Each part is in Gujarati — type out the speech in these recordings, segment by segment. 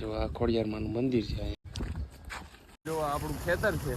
જો આ ખોડિયારમાંનું મંદિર છે જો આપણું ખેતર છે.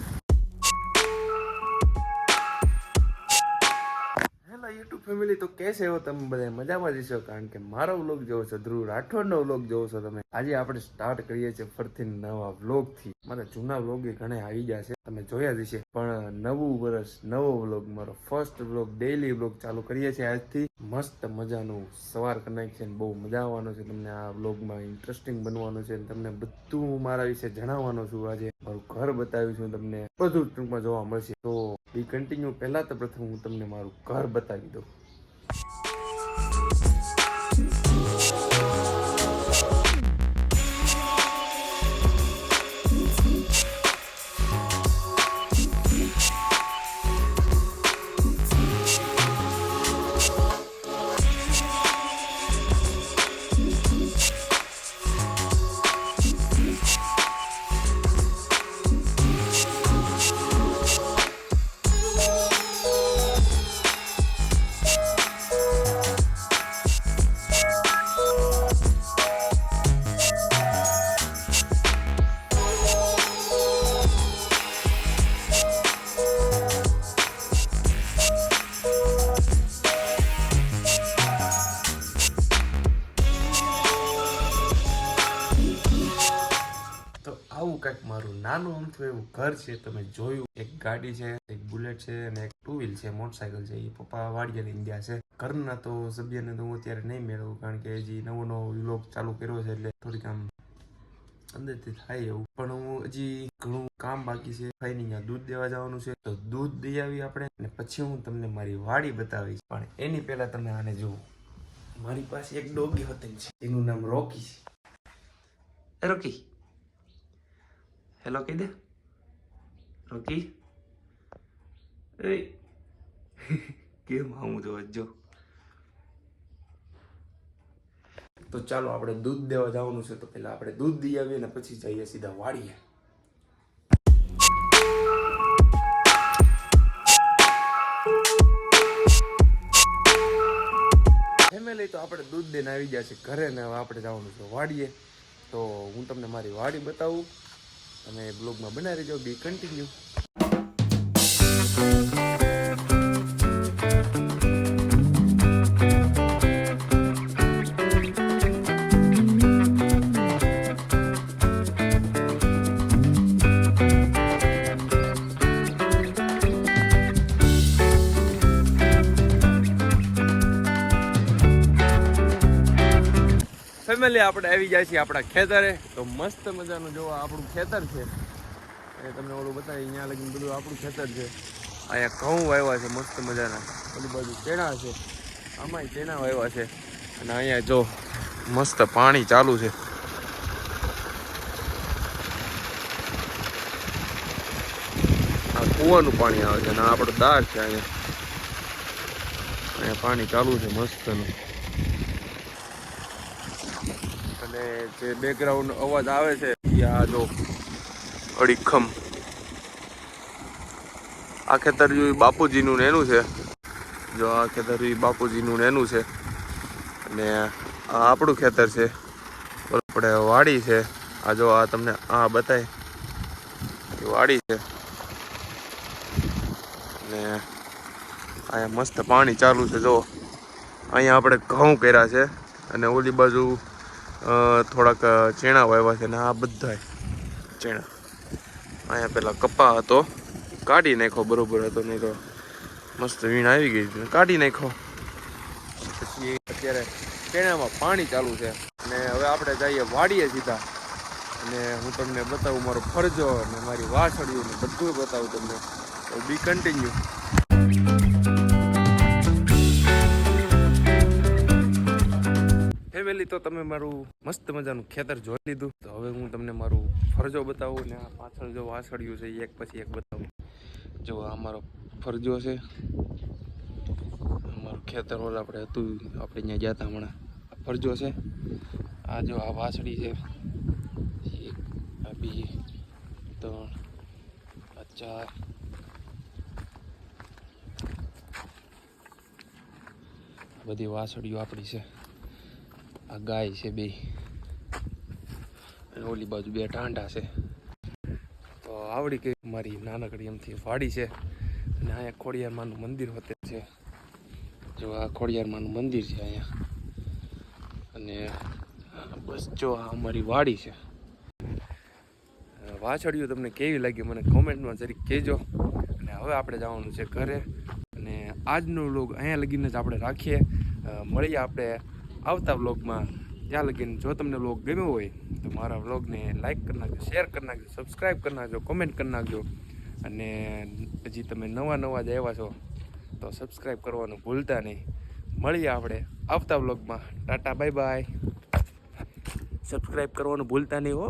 યુટ્યુબ ફેમિલી, તો કેસે હો તમે બધા મજામાં જશો કારણ કે મારો વ્લોગ જોવો છો, ધ્રુવ રાઠોડનો વ્લોગ જોવો છો તમે. આજે આપણે સ્ટાર્ટ કરીએ છીએ ફરીથી નવા વ્લોગથી મારા જૂના વ્લોગ ઘણા આવી ગયા છે. તમે જોયા જ હશે. પણ નવું વર્ષ, નવો વ્લોગ મારો ફર્સ્ટ વ્લોગ ડેઈલી વ્લોગ ચાલુ કરીએ છીએ આજથી. મસ્ત મજાનું સવાર કનેક્શન બહુ મજા આવવાનો છે તમને આ વ્લોગમાં ઇન્ટરેસ્ટિંગ બનવાનું છે તમને બધું મારા વિશે જણાવવાનો છું આજે. મારું ઘર બતાવ્યું છું તમને. બધું ટૂંકમાં જોવા મળશે. તો બી કન્ટિન્યુ પહેલા તો પ્રથમ હું તમને મારું ઘર બતાવી દઉં. Oh. કંઈક મારું નાનું અમથું એવું ઘર છે, તમે જોયું. એક ગાડી છે, એક બુલેટ છે અને એક ટુ વ્હીલ છે મોટરસાયકલ છે. એ પપ્પા વાડીએ ગયા છે. ઘરના તો સભ્યને તો હું અત્યારે નહીં મેળવું, કારણ કે હજી નવો નવો વ્લોગ ચાલુ કર્યો છે એટલે થોડીક આમ અંદરથી થાય એવું. પણ હું હજી ઘણું કામ બાકી છે. ફાઈની દૂધ દેવા જવાનું છે. તો દૂધ દઈ આવી આપણે અને પછી હું તમને મારી વાડી બતાવીશ. પણ એની પહેલા તમે આને જુઓ. મારી પાસે એક ડોગી હતી છે. એનું નામ રોકી છે. રોકી? હેલો કહી દે રોકી એ કેમ હું જો જો તો ચાલો, આપણે દૂધ દેવા જવાનું છે. તો પહેલાં આપણે દૂધ દઈ આવીએ ને પછી જઈએ સીધા વાડીએ. ફેમિલી તો આપણે દૂધ દઈને આવી ગયા છે. ઘરે ને આપણે જવાનું છે વાડીએ. તો હું તમને મારી વાડી બતાવું. તમે બ્લોગમાં બનાવી રહેજો બી કન્ટિન્યુ ફેમિલી આપણે આવી જાય છીએ આપણા ખેતરે. તો મસ્ત મજાનું જો આપણું ખેતર છે. એ તમને ઓલું બતાવી અહીંયા લગીને બધું આપણું ખેતર છે. અહીંયા ઘઉં વાવ્યા છે, મસ્ત મજાના. ઓલી બાજુ ચેણા છે. આમાંય ચેણા વાવ્યા છે. અને અહીંયા જો, મસ્ત પાણી ચાલુ છે. આ કૂવાનું પાણી આવે છે અને આપણો દાર છે અહીંયા. અહીંયા પાણી ચાલુ છે મસ્તનું. અને જે બેકગ્રાઉન્ડ અવાજ આવે છે એ આ જો અડીખમ. આ ખેતર બાપુજીનું ને એનું છે. જો આ ખેતર બાપુજીનું ને એનું છે. અને આ આપણું ખેતર છે. આપણે વાડી છે. આ જો આ તમને આ બતાય. એ વાડી છે. અને અહીંયા મસ્ત પાણી ચાલુ છે, જો. અહીંયા આપણે ઘઉં કર્યા છે. અને ઓલી બાજુ થોડાક ચેણા વાવ્યા છે ને આ બધા ચેણા અહીંયા પેલા કપા હતો. કાઢી નાખ્યો, બરોબર હતો, નહીં તો મસ્ત વીણ આવી ગઈ. કાઢી નાખ્યો. પછી અત્યારે ચેણામાં પાણી ચાલુ છે. અને હવે આપણે જઈએ વાડીએ સીધા. અને હું તમને બતાવું મારો ફરજો અને મારી વાસળીઓ બધું બતાવું તમને. બી કન્ટિન્યુ ફેમિલી તો તમે મારું મસ્ત મજાનું ખેતર જોઈ લીધું. તો હવે હું તમને મારું ફરજો બતાવું ને આ પાછળ જો વાસળિયું છે એક પછી એક બતાવું. જો આ મારો ફરજો છે. મારું ખેતર ઓલ આપણે હતું, આપણે ત્યાં ગયા હતા હમણાં. ફરજો છે. આ જો આ વાસળી છે. આ બીજી ત્રણ, આ ચાર. બધી વાસળીઓ આપણી છે. આ ગાય છે બે. અને ઓલી બાજુ બે ટાંડા છે. તો આવડી ગઈ મારી નાનકડી એમથી વાડી છે. અને અહીંયા ખોડિયારમાંનું મંદિર હોતે છે. જો આ ખોડિયારમાંનું મંદિર છે અહીંયા. અને બસ જો આ અમારી વાડી છે. વાછળ્યું તમને કેવી લાગી મને કોમેન્ટમાં જરીક કહેજો. અને હવે આપણે જવાનું છે ઘરે. અને આજનો લોગ અહીંયા લગીને જ આપણે રાખીએ. મળીએ આપણે આવતા વ્લોગમાં ત્યાં લગીને જો તમને વ્લોગ ગમ્યો હોય, તો મારા વ્લોગને લાઇક કરી નાખજો શેર કરી નાખજો સબસ્ક્રાઈબ કરી નાખજો કોમેન્ટ કરી નાખજો. અને હજી તમે નવા નવા જ આવ્યા છો, તો સબસ્ક્રાઈબ કરવાનું ભૂલતા નહીં. મળીએ આપણે આવતા વ્લોગમાં. ટાટા બાય બાય સબસ્ક્રાઈબ કરવાનું ભૂલતા નહીં હો.